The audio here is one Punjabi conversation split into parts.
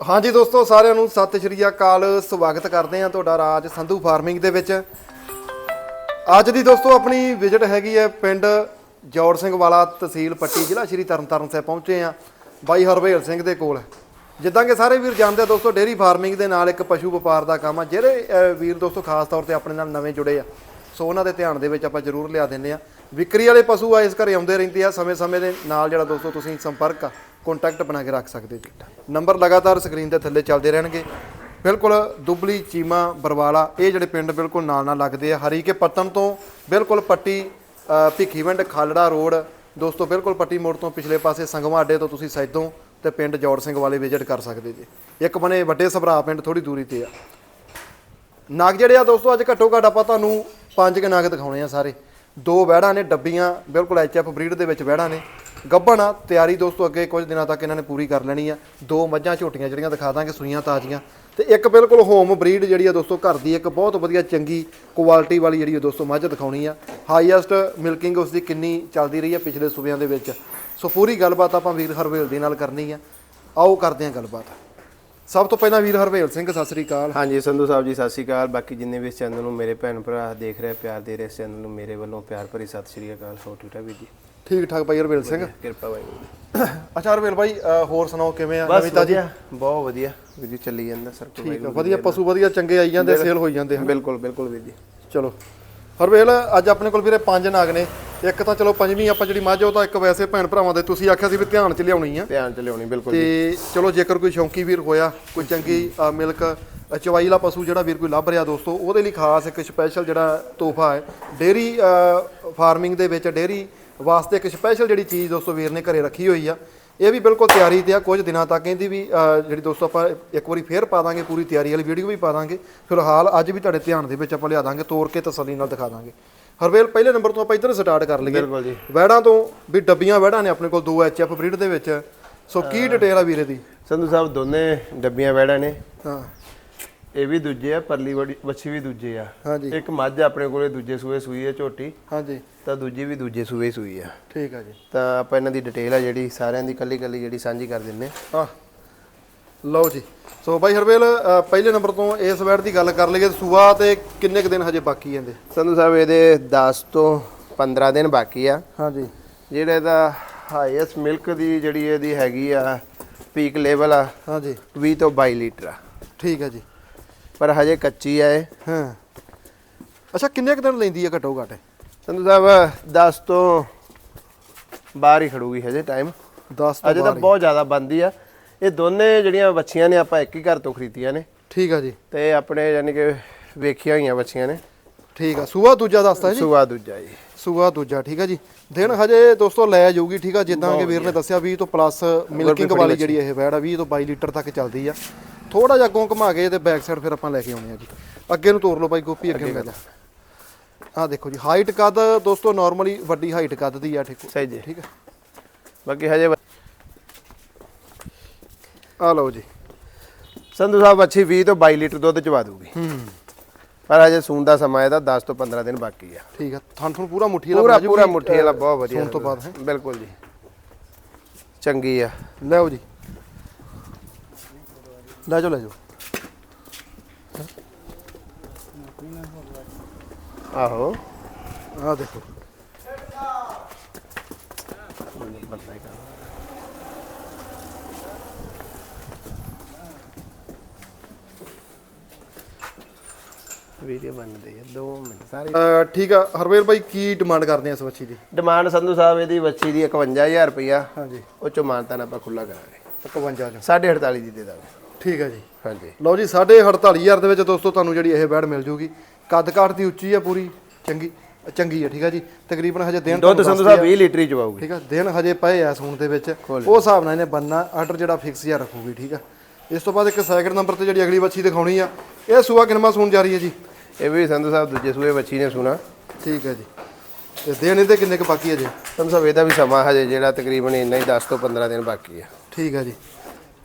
ਹਾਂਜੀ ਦੋਸਤੋ, ਸਾਰਿਆਂ ਨੂੰ ਸਤਿ ਸ਼੍ਰੀ ਅਕਾਲ। ਸਵਾਗਤ ਕਰਦੇ ਹਾਂ ਤੁਹਾਡਾ ਰਾਜ ਸੰਧੂ ਫਾਰਮਿੰਗ ਦੇ ਵਿੱਚ। ਅੱਜ ਦੀ ਦੋਸਤੋ, ਆਪਣੀ ਵਿਜ਼ਿਟ ਹੈਗੀ ਹੈ ਪਿੰਡ ਜੌੜ ਸਿੰਘ ਵਾਲਾ ਤਹਿਸੀਲ ਪੱਟੀ ਜ਼ਿਲ੍ਹਾ ਸ਼੍ਰੀ ਤਰਨਤਾਰਨ ਸਾਹਿਬ ਪਹੁੰਚੇ ਆ ਬਾਈ ਹਰਵੇਲ ਸਿੰਘ ਦੇ ਕੋਲ। ਜਿੱਦਾਂ ਕਿ ਸਾਰੇ ਵੀਰ ਜਾਣਦੇ ਆ ਦੋਸਤੋ ਡੇਰੀ ਫਾਰਮਿੰਗ ਦੇ ਨਾਲ ਇੱਕ ਪਸ਼ੂ ਵਪਾਰ ਦਾ ਕੰਮ ਆ, ਜਿਹੜੇ ਵੀਰ ਦੋਸਤੋ ਖਾਸ ਤੌਰ ਤੇ ਆਪਣੇ ਨਾਲ ਨਵੇਂ ਜੁੜੇ ਆ। ਸੋ ਉਹਨਾਂ ਦੇ ਧਿਆਨ ਦੇ ਵਿੱਚ ਆਪਾਂ ਜ਼ਰੂਰ ਲਿਆ ਦਿੰਦੇ ਆ ਵਿਕਰੀ ਵਾਲੇ ਪਸ਼ੂ ਆ, ਇਸ ਘਰੇ ਆਉਂਦੇ ਰਹਿੰਦੇ ਆ ਸਮੇਂ-ਸਮੇਂ ਦੇ ਨਾਲ ਜਿਹੜਾ ਦੋਸਤੋ ਤੁਸੀਂ ਸੰਪਰਕ ਆ। ਕੰਟੈਕਟ ਬਣਾ ਕੇ ਰੱਖ ਸਕਦੇ ਜੀ। ਨੰਬਰ ਲਗਾਤਾਰ ਸਕਰੀਨ ਦੇ ਥੱਲੇ ਚੱਲਦੇ ਰਹਿਣਗੇ। ਬਿਲਕੁਲ ਦੁਬਲੀ ਚੀਮਾ ਬਰਵਾਲਾ ਇਹ ਜਿਹੜੇ ਪਿੰਡ ਬਿਲਕੁਲ ਨਾਲ ਨਾਲ ਲੱਗਦੇ ਆ। ਹਰੀਕੇ ਪੱਤਨ ਤੋਂ ਬਿਲਕੁਲ ਪੱਟੀ ਅ, ਭਿੱਖੀਵਿੰਡ ਖਾਲੜਾ ਰੋਡ। ਦੋਸਤੋ ਬਿਲਕੁਲ ਪੱਟੀ ਮੋੜ ਤੋਂ ਪਿਛਲੇ ਪਾਸੇ ਸੰਗਵਾ ਅੱਡੇ ਤੋਂ ਤੁਸੀਂ ਸੈਦੋਂ ਤੇ ਪਿੰਡ ਜੋੜ ਸਿੰਘ ਵਾਲੇ ਵਿਜ਼ਿਟ ਕਰ ਸਕਦੇ ਜੀ। ਇੱਕ ਬਨੇ ਵੱਡੇ ਸਭਰਾ ਪਿੰਡ ਥੋੜੀ ਦੂਰੀ ਤੇ ਆ। ਨਾਗ ਜਿਹੜੇ ਆ ਦੋਸਤੋ ਅੱਜ ਘੱਟੋ ਘੱਟ ਆਪਾਂ ਤੁਹਾਨੂੰ ਪੰਜ ਕੁ ਨਗ ਦਿਖਾਉਣੇ ਆ ਸਾਰੇ। ਦੋ ਵਹਿੜਾਂ ਨੇ ਡੱਬੀਆਂ ਬਿਲਕੁਲ ਐਚਐਫ ਬਰੀਡ ਦੇ ਵਿੱਚ ਵਹਿੜਾਂ ਨੇ। ਗੱਭਣ ਆ ਤਿਆਰੀ ਦੋਸਤੋ, ਅੱਗੇ ਕੁਝ ਦਿਨਾਂ ਤੱਕ ਇਹਨਾਂ ਨੇ ਪੂਰੀ ਕਰ ਲੈਣੀ ਆ। ਦੋ ਮੱਝਾਂ ਝੋਟੀਆਂ ਜਿਹੜੀਆਂ ਦਿਖਾ ਦਾਂਗੇ, ਸੂਈਆਂ ਤਾਜ਼ੀਆਂ। ਤੇ ਇੱਕ ਬਿਲਕੁਲ ਹੋਮ ਬਰੀਡ ਜਿਹੜੀ ਆ ਦੋਸਤੋ, ਘਰ ਦੀ ਇੱਕ ਬਹੁਤ ਵਧੀਆ ਚੰਗੀ ਕੁਆਲਿਟੀ ਵਾਲੀ ਜਿਹੜੀ ਆ ਦੋਸਤੋ, ਮੱਝ ਦਿਖਾਉਣੀ ਆ। ਹਾਈਐਸਟ ਮਿਲਕਿੰਗ ਉਸ ਦੀ ਕਿੰਨੀ ਚੱਲਦੀ ਰਹੀ ਆ ਪਿਛਲੇ ਸੂਬਿਆਂ ਦੇ ਵਿੱਚ। ਸੋ ਪੂਰੀ ਗੱਲਬਾਤ ਆਪਾਂ ਵੀਰ ਹਰਵੇਲ ਦੇ ਨਾਲ ਕਰਨੀ ਆ। ਆਓ ਕਰਦੇ ਆ ਗੱਲਬਾਤ। ਸਭ ਤੋਂ ਪਹਿਲਾਂ ਵੀਰ ਹਰਵੇਲ ਸਿੰਘ, ਸਤਿ ਸ੍ਰੀ ਅਕਾਲ। ਹਾਂਜੀ, ਸੰਧੂ ਸਾਹਿਬ ਜੀ, ਸਤਿ ਸ਼੍ਰੀ ਅਕਾਲ। ਬਾਕੀ ਜਿੰਨੇ ਵੀ ਇਸ ਚੈਨਲ ਨੂੰ ਮੇਰੇ ਭੈਣ ਭਰਾ ਦੇਖ ਰਹੇ ਪਿਆਰ ਦੇ ਰਹੇ ਇਸ ਚੈਨਲ ਨੂੰ ਮੇਰੇ ਵੱਲੋਂ ਪਿਆਰ ਭਰੀ ਸਤਿ ਸ਼੍ਰੀ ਅਕਾਲ। ਸੋ ਠੀਕ ਠਾਕ ਵੀਰ ਜੀ? ਠੀਕ ਠਾਕ ਭਾਈ ਹਰਵੇਲ ਸਿੰਘ। ਕਿਰਪਾ ਬਾਈ ਅੱਛਾ ਹਰਵੇਲ ਭਾਈ ਹੋਰ ਸੁਣਾਓ ਕਿਵੇਂ ਆ? ਨਵੀਂ ਤਾਜੀ? ਬਹੁਤ ਵਧੀਆ। ਵੀਰ ਜੀ ਚੱਲੀ ਜਾਂਦਾ ਸਰ ਠੀਕ ਆ ਵਧੀਆ ਪਸ਼ੂ ਵਧੀਆ ਚੰਗੇ ਆਈ ਜਾਂਦੇ ਸੇਲ ਹੋਈ ਜਾਂਦੇ ਬਿਲਕੁਲ ਬਿਲਕੁਲ ਵੀਰ ਜੀ। ਚਲੋ ਹਰਵੇਲ ਅੱਜ ਆਪਣੇ ਕੋਲ ਵੀਰੇ ਪੰਜ ਨਾਗ ਨੇ। ਇੱਕ ਤਾਂ ਚਲੋ ਪੰਜਵੀਂ ਆਪਾਂ ਜਿਹੜੀ ਮੱਝ ਉਹ ਤਾਂ ਇੱਕ ਵੈਸੇ ਭੈਣ ਭਰਾਵਾਂ ਦੇ ਤੁਸੀਂ ਆਖਿਆ ਸੀ ਵੀ ਧਿਆਨ ਚ ਲਿਆਉਣੀ ਆ। ਧਿਆਨ ਚ ਲਿਆਉਣੀ ਬਿਲਕੁਲ ਤੇ ਚਲੋ ਜੇਕਰ ਕੋਈ ਸ਼ੌਂਕੀ ਵੀਰ ਹੋਇਆ ਕੋਈ ਚੰਗੀ ਮਿਲਕ ਚਵਾਈ ਵਾਲਾ ਪਸ਼ੂ ਜਿਹੜਾ ਵੀਰ ਕੋਈ ਲੱਭ ਰਿਹਾ ਦੋਸਤੋ ਉਹਦੇ ਲਈ ਖਾਸ ਇੱਕ ਸਪੈਸ਼ਲ ਜਿਹੜਾ ਤੋਹਫਾ ਹੈ। ਡੇਰੀ ਫਾਰਮਿੰਗ ਦੇ ਵਿੱਚ ਡੇਰੀ ਵਾਸਤੇ ਇੱਕ ਸਪੈਸ਼ਲ ਜਿਹੜੀ ਚੀਜ਼ ਦੋਸਤੋ ਵੀਰ ਨੇ ਘਰੇ ਰੱਖੀ ਹੋਈ ਆ। ਇਹ ਵੀ ਬਿਲਕੁਲ ਤਿਆਰੀ ਤੇ ਆ ਕੁਝ ਦਿਨਾਂ ਤੱਕ ਇਹਦੀ ਵੀ ਜਿਹੜੀ ਦੋਸਤੋ ਆਪਾਂ ਇੱਕ ਵਾਰੀ ਫੇਰ ਪਾ ਦਾਂਗੇ ਪੂਰੀ ਤਿਆਰੀ ਵਾਲੀ ਵੀਡੀਓ ਵੀ ਪਾ ਦਾਂਗੇ। ਫਿਲਹਾਲ ਅੱਜ ਵੀ ਤੁਹਾਡੇ ਧਿਆਨ ਦੇ ਵਿੱਚ ਆਪਾਂ ਲਿਆ ਦਾਂਗੇ ਤੋੜ ਕੇ ਤਸੱਲੀ ਨਾਲ ਦਿਖਾ ਦਾਂਗੇ। ਹਰਵੇਲ ਪਹਿਲੇ ਨੰਬਰ ਤੋਂ ਆਪਾਂ ਇੱਧਰ ਸਟਾਰਟ ਕਰ ਲਈਏ। ਬਿਲਕੁਲ ਜੀ। ਵੈੜਾਂ ਤੋਂ ਵੀ ਡੱਬੀਆਂ ਵੈੜਾਂ ਨੇ ਆਪਣੇ ਕੋਲ ਦੋ ਐਚਐਫ ਬਰੀਡ ਦੇ ਵਿੱਚ। ਸੋ ਕੀ ਡਿਟੇਲ ਆ ਵੀਰੇ ਦੀ? ਸੰਧੂ ਸਾਹਿਬ ਦੋਨੇ ਡੱਬੀਆਂ ਵੈੜਾਂ ਨੇ। ਹਾਂ। ਇਹ ਵੀ ਦੂਜੇ ਆ ਪਰਲੀ ਵੜੀ ਵੱਛੀ ਵੀ ਦੂਜੇ ਆ। ਹਾਂਜੀ। ਇੱਕ ਮੱਝ ਆਪਣੇ ਕੋਲੇ ਦੂਜੇ ਸੂਏ ਸੂਈ ਹੈ ਝੋਟੀ। ਹਾਂਜੀ। ਤਾਂ ਦੂਜੀ ਵੀ ਦੂਜੇ ਸੂਏ ਸੂਈ ਆ। ਠੀਕ ਆ ਜੀ। ਤਾਂ ਆਪਾਂ ਇਹਨਾਂ ਦੀ ਡਿਟੇਲ ਆ ਜਿਹੜੀ ਸਾਰਿਆਂ ਦੀ ਕੱਲੀ ਕੱਲੀ ਜਿਹੜੀ ਸਾਂਝੀ ਕਰ ਦਿੰਨੇ ਆ। ਲਓ ਜੀ। ਸੋ ਬਾਈ ਹਰਵੇਲ ਅ, ਪਹਿਲੇ ਨੰਬਰ ਤੋਂ ਇਸ ਵੈੜ ਦੀ ਗੱਲ ਕਰ ਲਈਏ ਸੂਆ ਤੇ ਕਿੰਨੇ ਕੁ ਦਿਨ ਹਜੇ ਬਾਕੀ ਜਾਂਦੇ ਸੰਧੂ ਸਾਹਿਬ ਇਹਦੇ 10 ਤੋਂ 15 ਦਿਨ ਬਾਕੀ ਆ। ਹਾਂਜੀ। ਜਿਹੜਾ ਇਹਦਾ ਹਾਈਐਸਟ ਮਿਲਕ ਦੀ ਜਿਹੜੀ ਇਹਦੀ ਹੈਗੀ ਆ ਪੀਕ ਲੈਵਲ ਆ ਹਾਂਜੀ। 20 ਤੋਂ 22 ਲੀਟਰ ਆ। ਠੀਕ ਆ ਜੀ। ਪਰ ਹਜੇ ਕੱਚੀ ਇਹ। ਹਾਂ। ਅੱਛਾ ਕਿੰਨੇ ਕੁ ਦਿਨ ਲੈਂਦੀ ਆ ਘਟੋ ਘਟ? ਸੰਧੂ ਸਾਹਿਬ 10 ਤੋਂ ਬਾਹਰ ਹੀ ਖੜੂਗੀ ਹਜੇ ਟਾਈਮ 10 ਅਜੇ ਤੋਂ ਬਹੁਤ ਜ਼ਿਆਦਾ ਬੰਦੀ ਆ। ਇਹ ਦੋਨੇ ਜਿਹੜੀਆਂ ਬੱਚੀਆਂ ਨੇ ਆਪਾਂ ਇੱਕ ਹੀ ਘਰ ਤੋਂ ਖਰੀਦੀਆਂ ਨੇ। ਠੀਕ ਆ ਜੀ। ਤੇ ਆਪਣੇ ਯਾਨੀ ਕਿ ਵੇਖੀਆਂ ਹੋਈਆਂ ਬੱਚੀਆਂ ਨੇ। ਠੀਕ ਆ। ਸੂਆ ਦੂਜਾ ਦੱਸਦਾ ਜੀ? ਸੁਆ ਦੂਜਾ ਜੀ। ਸੂਆ ਦੂਜਾ ਠੀਕ ਆ ਜੀ। ਦਿਨ ਹਜੇ ਦੋਸਤੋ ਲੈ ਜਾਊਗੀ ਠੀਕ ਆ। ਜਿੱਦਾਂ ਕਿ ਵੀਰ ਨੇ ਦੱਸਿਆ 20 ਤੋਂ ਪਲੱਸ ਮਿਲਕਿੰਗ ਵਾਲੀ ਜਿਹੜੀ ਇਹ ਵੈੜ ਆ 20 ਤੋਂ 22 ਲੀਟਰ ਤੱਕ ਚੱਲਦੀ ਆ। ਥੋੜਾ ਜਿਹਾ ਅੱਗੋਂ ਘੁਮਾ ਕੇ ਤੇ ਬੈਕ ਸਾਈਡ ਫਿਰ ਆਪਾਂ ਲੈ ਕੇ ਆਉਣੇ ਆ ਜੀ। ਅੱਗੇ ਨੂੰ ਤੋਰ ਲਓ ਬਾਈ ਗੋਪੀ ਅੱਗੇ ਨੂੰ ਲੈ ਜਾ। ਆ ਦੇਖੋ ਜੀ ਹਾਈਟ ਕੱਦ ਦੋਸਤੋ ਨਾਰਮਲੀ ਵੱਡੀ ਹਾਈਟ ਕੱਦ ਦੀ ਆ ਠੀਕ ਸਹੀ ਜੀ। ਠੀਕ ਆ। ਬਾਕੀ ਹਜੇ ਆ ਲਓ ਜੀ। ਸੰਧੂ ਸਾਹਿਬ ਅੱਛੀ 20 ਤੋਂ 22 ਲੀਟਰ ਦੁੱਧ ਚਵਾ ਦੂਗੀ ਹੂੰ। ਪਰ ਹਜੇ ਸੂਣ ਦਾ ਸਮਾਂ ਇਹਦਾ 10 ਤੋਂ 15 ਦਿਨ ਬਾਕੀ ਆ। ਠੀਕ ਆ ਥਣ ਥਣ ਪੂਰਾ ਮੁੱਠੀ ਵਾਲਾ ਪੂਰਾ ਮੁੱਠੀ ਵਾਲਾ ਬਹੁਤ ਵਧੀਆ ਸੂਣ ਤੋਂ ਬਾਅਦ ਹੈ। ਬਿਲਕੁਲ ਜੀ। ਚੰਗੀ ਆ। ਲਿਆਓ ਜੀ। ਲੈ ਜਾਓ ਲੈ ਜਾਓ। ਆਹੋ। ਆ ਦੇਖੋ। ਵੀਡੀਓ ਬਣਦੇ ਆ 2 ਮਿੰਟ ਸਾਰੇ ਅਹ ਠੀਕ ਆ ਹਰਵੇਲ ਬਾਈ ਕੀ ਡਿਮਾਂਡ ਕਰਦੇ ਆ ਇਸ ਬੱਚੀ ਦੀ? ਡਿਮਾਂਡ ਸੰਧੂ ਸਾਹਿਬ ਇਹਦੀ ਬੱਚੀ ਦੀ 51000 ਰੁਪਇਆ ਹਾਂਜੀ। ਉਹ ਚੋਂ ਮਾਨਤਾ ਆਪਾਂ ਖੁੱਲਾ ਕਰਾਂਗੇ। 51 ਚ। 48.5 ਦੀ ਦੇ ਦਾਂਗੇ। ਠੀਕ ਆ ਜੀ। ਹਾਂਜੀ। ਲਓ ਜੀ 48500 ਦੇ ਵਿੱਚ ਦੋਸਤੋ ਤੁਹਾਨੂੰ ਜਿਹੜੀ ਇਹ ਬੈਡ ਮਿਲ ਜੂਗੀ। ਕੱਦ ਕਾਠ ਦੀ ਉੱਚੀ ਆ ਪੂਰੀ ਚੰਗੀ ਚੰਗੀ ਆ ਠੀਕ ਆ ਜੀ। ਤਕਰੀਬਨ ਹਜੇ ਦਿਨ ਦੁੱਧ ਸੰਧੂ ਸਾਹਿਬ 20 ਲੀਟਰ ਹੀ ਚਵਾਉਗੀ ਠੀਕ ਆ ਦਿਨ ਹਜੇ ਪਏ ਆ ਸੂਣ ਦੇ ਵਿੱਚ। ਉਹ ਹਿਸਾਬ ਨਾਲ ਇਹਨੇ ਬੰਨਾ ਆਰਡਰ ਜਿਹੜਾ ਫਿਕਸ ਜਿਹਾ ਰੱਖੂਗੀ ਠੀਕ ਆ। ਇਸ ਤੋਂ ਬਾਅਦ ਇੱਕ ਸੈਕਿੰਡ ਨੰਬਰ ਤੇ ਜਿਹੜੀ ਅਗਲੀ ਬੱਚੀ ਦਿਖਾਉਣੀ ਆ ਇਹ ਸੂਆ ਕਿਨਮਾ ਸੂਣ ਜਾ ਰਹੀ ਹੈ ਜੀ? ਇਹ ਵੀ ਸੰਧੂ ਸਾਹਿਬ ਦੂਜੇ ਸੂਏ ਬੱਚੀ ਨੇ ਸੁਣਾ। ਠੀਕ ਹੈ ਜੀ। ਤੇ ਦਿਨ ਇਹਦੇ ਕਿੰਨੇ ਕੁ ਬਾਕੀ ਹੈ ਜੀ? ਸੰਧੂ ਸਾਹਿਬ ਇਹਦਾ ਵੀ ਸਮਾਂ ਹਜੇ ਜਿਹੜਾ ਤਕਰੀਬਨ ਇੰਨਾ ਹੀ 10 ਤੋਂ 15 ਦਿਨ ਬਾਕੀ ਆ। ਠੀਕ ਹੈ ਜੀ।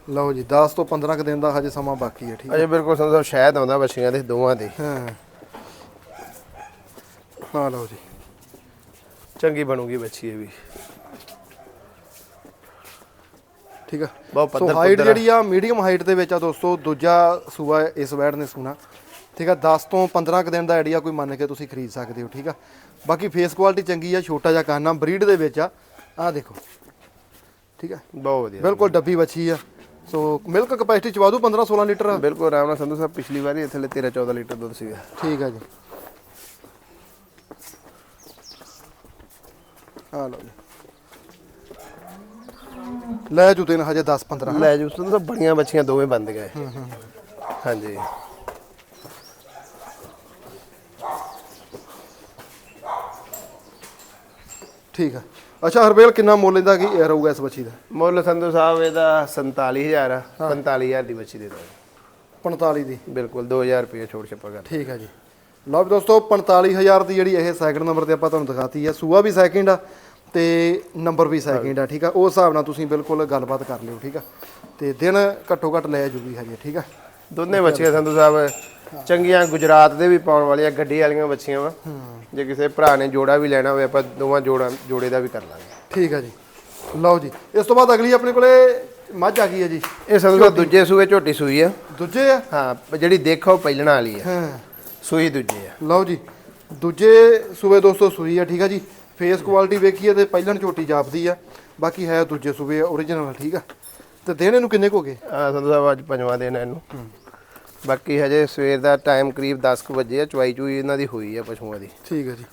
ਲਓ ਜੀ 10 ਤੋਂ 15 ਕੁ ਦਿਨ ਦਾ ਹਜੇ ਸਮਾਂ ਬਾਕੀ ਹੈ ਠੀਕ ਅਜੇ ਬਿਲਕੁਲ ਸਾਹਿਬ ਸ਼ਾਇਦ ਆਉਂਦਾ ਬੱਚੀਆਂ ਦੇ ਦੋਵਾਂ ਦੇ। ਹਾਂ। ਹਾਂ ਲਓ ਜੀ। ਚੰਗੀ ਬਣੂਗੀ ਬੱਚੀ ਇਹ ਵੀ। ਠੀਕ ਆ। ਬਹੁਤ ਸੋ ਪੱਧਰ ਹਾਈਟ ਜਿਹੜੀ ਆ ਮੀਡੀਅਮ ਹਾਈਟ ਦੇ ਵਿੱਚ ਆ ਦੋਸਤੋ ਦੂਜਾ ਸੂਆ ਇਸ ਵੈੜ ਨੇ ਸੂਣਾ। ਠੀਕ ਆ 10 ਤੋਂ 15 ਕੁ ਦਿਨ ਦਾ ਆਈਡੀਆ ਕੋਈ ਮੰਨ ਕੇ ਤੁਸੀਂ ਖਰੀਦ ਸਕਦੇ ਹੋ ਠੀਕ ਆ। ਬਾਕੀ ਫੇਸ ਕੁਆਲਿਟੀ ਚੰਗੀ ਆ ਛੋਟਾ ਜਿਹਾ ਕਾਨਾ ਬਰੀਡ ਦੇ ਵਿੱਚ ਆ। ਆ ਦੇਖੋ। ਠੀਕ ਆ। ਬਹੁਤ ਵਧੀਆ। ਬਿਲਕੁਲ ਡੱਬੀ ਵੱਛੀ ਆ। ਸੋ ਮਿਲਕ ਕਪੈਸਿਟੀ ਚਵਾ ਦੂ 15 16 ਲੀਟਰ। ਬਿਲਕੁਲ ਆਰਾਮ ਨਾਲ ਸੰਧੂ ਸਾਹਿਬ ਪਿਛਲੀ ਵਾਰੀ ਇੱਥੇ 13 14 ਲੀਟਰ ਦੁੱਧ ਸੀਗਾ। ਠੀਕ ਆ ਜੀ। ਆ ਲਓ ਜੀ। ਲੈ ਜੂ ਦਿਨ ਹਜੇ 10 15 ਲੈ ਜੀ ਸੰਧੂ ਸਾਹਿਬ ਬੜੀਆਂ ਬੱਚੀਆਂ ਦੋਵੇਂ ਬੰਦ ਗਏ। ਹਾਂਜੀ। ਠੀਕ ਆ। ਅੱਛਾ ਹਰਬੇਲ ਕਿੰਨਾ ਮੁੱਲ ਇਹਦਾ ਕੀ ਰਹੂਗਾ ਇਸ ਬੱਚੀ ਦਾ? ਮੁੱਲ ਸੰਧੂ ਸਾਹਿਬ ਇਹਦਾ 47000 ਆ 45000 ਦੀ ਬੱਚੀ ਦੇ ਦੋ 45 ਦੀ? ਬਿਲਕੁਲ 2000 ਰੁਪਏ ਛੋੜ ਛੱਪਾ ਕਰ। ਠੀਕ ਆ ਜੀ। ਲਓ ਵੀ ਦੋਸਤੋ 45000 ਦੀ ਜਿਹੜੀ ਇਹ ਸੈਕਿੰਡ ਨੰਬਰ ਤੇ ਆਪਾਂ ਤੁਹਾਨੂੰ ਦਿਖਾਤੀ ਆ। ਸੂਆ ਵੀ ਸੈਕਿੰਡ ਆ ਤੇ ਨੰਬਰ ਵੀ ਸੈਕਿੰਡ ਆ ਠੀਕ ਆ? ਉਸ ਹਿਸਾਬ ਨਾਲ ਤੁਸੀਂ ਬਿਲਕੁਲ ਗੱਲਬਾਤ ਕਰ ਲਿਓ ਠੀਕ ਆ? ਤੇ ਦਿਨ ਘੱਟੋ ਘੱਟ ਲੈ ਜੂਗੀ ਹਜੇ ਠੀਕ ਆ? ਦੋਨੇ ਬੱਚੀਆਂ ਸੰਧੂ ਸਾਹਿਬ ਚੰਗੀਆਂ ਗੁਜਰਾਤ ਦੇ ਵੀ ਪਾਉਣ ਵਾਲੀਆਂ ਗੱਡੀ ਵਾਲੀਆਂ ਬੱਚੀਆਂ ਵਾ। ਜੇ ਕਿਸੇ ਭਰਾ ਨੇ ਜੋੜਾ ਵੀ ਲੈਣਾ ਹੋਵੇ ਆਪਾਂ ਦੋਵਾਂ ਜੋੜਾ ਜੋੜੇ ਦਾ ਵੀ ਕਰ ਲਾਂਗੇ। ਠੀਕ ਆ ਜੀ। ਲਓ ਜੀ ਇਸ ਤੋਂ ਬਾਅਦ ਅਗਲੀ ਆਪਣੇ ਕੋਲੇ ਮੱਝ ਆ ਗਈ ਹੈ ਜੀ। ਇਹ ਸੰਧੂ ਸਾਹਿਬ ਦੂਜੇ ਸੂਏ ਝੋਟੀ ਸੂਈ ਆ। ਦੂਜੇ ਆ? ਹਾਂ ਜਿਹੜੀ ਦੇਖੋ ਪਹਿਲਣਾ ਵਾਲੀ ਆ। ਹਾਂ। ਸੂਈ ਦੂਜੀ ਆ। ਲਓ ਜੀ ਦੂਜੇ ਸੂਬੇ ਦੋਸਤੋ ਸੂਈ ਆ ਠੀਕ ਆ ਜੀ। ਫੇਸ ਕੁਆਲਿਟੀ ਵੇਖੀਏ ਤੇ ਪਹਿਲਣ ਝੋਟੀ ਜਾਪਦੀ ਆ। ਬਾਕੀ ਹੈ ਦੂਜੇ ਸੂਬੇ ਓਰੀਜਨਲ ਠੀਕ ਆ। ਤੇ ਦਿਨ ਇਹਨੂੰ ਕਿੰਨੇ ਕੁ ਹੋ ਗਏ? ਆ ਸੰਧੂ ਸਾਹਿਬ ਅੱਜ ਪੰਜਵਾਂ ਦਿਨ ਆ ਇਹਨੂੰ। ਬਾਕੀ ਹਜੇ ਸਵੇਰ ਦਾ ਟਾਈਮ ਕਰੀਬ 10 ਕੁ ਵਜੇ ਆ ਚਵਾਈ ਚੂਈ ਇਹਨਾਂ ਦੀ ਹੋਈ ਆ ਪਸ਼ੂਆਂ ਦੀ। ਠੀਕ ਆ ਜੀ।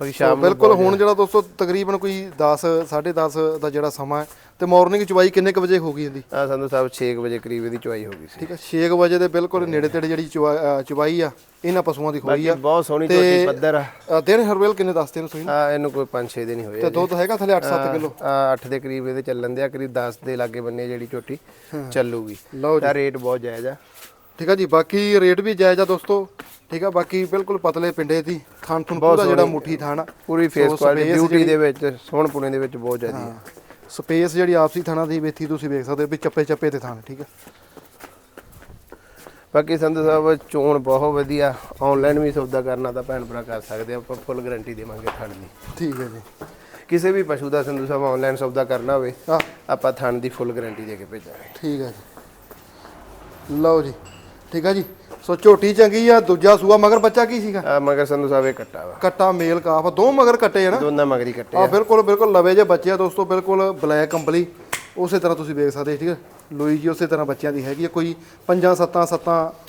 ਬਾਕੀ ਸ਼ਾਮ ਨੂੰ ਬਿਲਕੁਲ ਹੁਣ ਜਿਹੜਾ ਦੋਸਤੋ ਤਕਰੀਬਨ ਕੋਈ 10 10:30 ਦਾ ਜਿਹੜਾ ਸਮਾਂ ਹੈ ਤੇ ਮਾਰਨਿੰਗ ਚਵਾਈ ਕਿੰਨੇ ਕੁ ਵਜੇ ਹੋ ਗਈ ਇਹਦੀ? ਆ ਸੰਧੂ ਸਾਹਿਬ 6 ਵਜੇ ਕਰੀਬ ਇਹਦੀ ਚਵਾਈ ਹੋ ਗਈ ਸੀ। ਠੀਕ ਆ 6 ਵਜੇ ਦੇ ਬਿਲਕੁਲ ਨੇੜੇ ਤੇੜੇ ਜਿਹੜੀ ਚਵਾਈ ਆ ਇਹਨਾਂ ਪਸ਼ੂਆਂ ਦੀ ਹੋਈ ਆ। ਬਹੁਤ ਸੋਹਣੀ ਝੋਟੀ ਪੱਧਰ ਆ। ਦਿਨ ਹਰਵੇਲ ਕਿੰਨੇ ਦੱਸਦੇ ਨੇ ਤੁਸੀਂ? ਆ ਇਹਨੂੰ ਕੋਈ 5-6 ਦਿਨ ਹੀ ਹੋਏ ਤੇ ਦੁੱਧ ਹੈਗਾ ਥੱਲੇ 8-7 ਕਿਲੋ? ਆ 8 ਦੇ ਕਰੀਬ ਇਹਦੇ ਚੱਲਣ ਦੇ ਆ ਕਰੀਬ 10 ਦੇ ਲਾਗੇ ਬੰਨੇ ਜਿਹੜੀ ਝੋਟੀ ਚੱਲੂਗੀ। ਲਓ ਤਾਂ ਰੇਟ ਬਹੁਤ ਜਾਇਜ਼ ਆ। ਠੀਕ ਆ ਜੀ ਬਾਕੀ ਰੇਟ ਵੀ ਜਾਇਜ਼ ਆ ਦੋਸਤੋ। ਠੀਕ ਆ ਬਾਕੀ ਬਿਲਕੁਲ ਪਤਲੇ ਪਿੰਡੇ ਦੀ ਥਣ ਥਣ ਪੂਰਾ ਜਿਹੜਾ ਮੁੱਠੀ ਥਣ ਆ ਪੂਰੀ ਫੇਸ ਸੋ ਕੁਆਲਿਟੀ space ਬਿਊਟੀ ਦੇ ਵਿੱਚ ਸੋਹਣਪੁਣੇ ਦੇ ਵਿੱਚ ਬਹੁਤ ਜ਼ਿਆਦੀ। ਆ ਸਪੇਸ ਜਿਹੜੀ ਆਪਸੀ ਥਣਾ ਦੀ ਵੇਥੀ ਤੁਸੀਂ ਵੇਖ ਸਕਦੇ ਹੋ ਵੀ ਚੱਪੇ ਚੱਪੇ ਤੇ ਥਣ ਠੀਕ ਆ। ਬਾਕੀ ਸੰਧੂ ਸਾਹਿਬ ਚੋਣ ਬਹੁਤ ਵਧੀਆ ਆਨਲਾਈਨ ਵੀ ਸੌਦਾ ਕਰਨਾ ਤਾਂ ਭੈਣ ਭਰਾ ਕਰ ਸਕਦੇ ਆ ਆਪਾਂ ਫੁੱਲ ਗਾਰੰਟੀ ਦੇਵਾਂਗੇ ਥਣ ਦੀ। ਠੀਕ ਹੈ ਜੀ। ਕਿਸੇ ਵੀ ਪਸ਼ੂ ਦਾ ਸੰਧੂ ਸਾਹਿਬ ਆਨਲਾਈਨ ਸੌਦਾ ਕਰਨਾ ਹੋਵੇ ਆ ਆਪਾਂ ਥਣ ਦੀ ਫੁੱਲ ਗਾਰੰਟੀ ਦੇ ਕੇ ਭੇਜਾਂਗੇ। ਠੀਕ ਹੈ ਜੀ। ਲਓ ਜੀ। ਠੀਕ ਆ ਜੀ। ਸੋ ਝੋਟੀ ਚੰਗੀ ਆ ਦੂਜਾ ਸੂਆ ਮਗਰ ਬੱਚਾ ਕੀ ਸੀਗਾ? ਆ ਮਗਰ ਸੰਧੂ ਸਾਹਿਬ ਇਹ ਕੱਟਾ ਵਾ। ਕੱਟਾ ਮੇਲ ਕਾਫ ਦੋ ਮਗਰ ਕੱਟੇ ਆ ਨਾ? ਦੋਨਾਂ ਮਗਰੀ ਕੱਟੇ ਆ ਬਿਲਕੁਲ ਬਿਲਕੁਲ ਲਵੇ ਜੇ ਬੱਚੇ ਆ ਦੋਸਤੋ ਬਿਲਕੁਲ ਬਲੈਕ ਕੰਬਲੀ ਉਸੇ ਤਰ੍ਹਾਂ ਤੁਸੀਂ ਵੇਖ ਸਕਦੇ ਠੀਕ ਹੈ ਲੋਈ ਜੀ ਉਸੇ ਤਰ੍ਹਾਂ ਬੱਚਿਆਂ ਦੀ ਹੈਗੀ ਆ। ਕੋਈ 5 7 7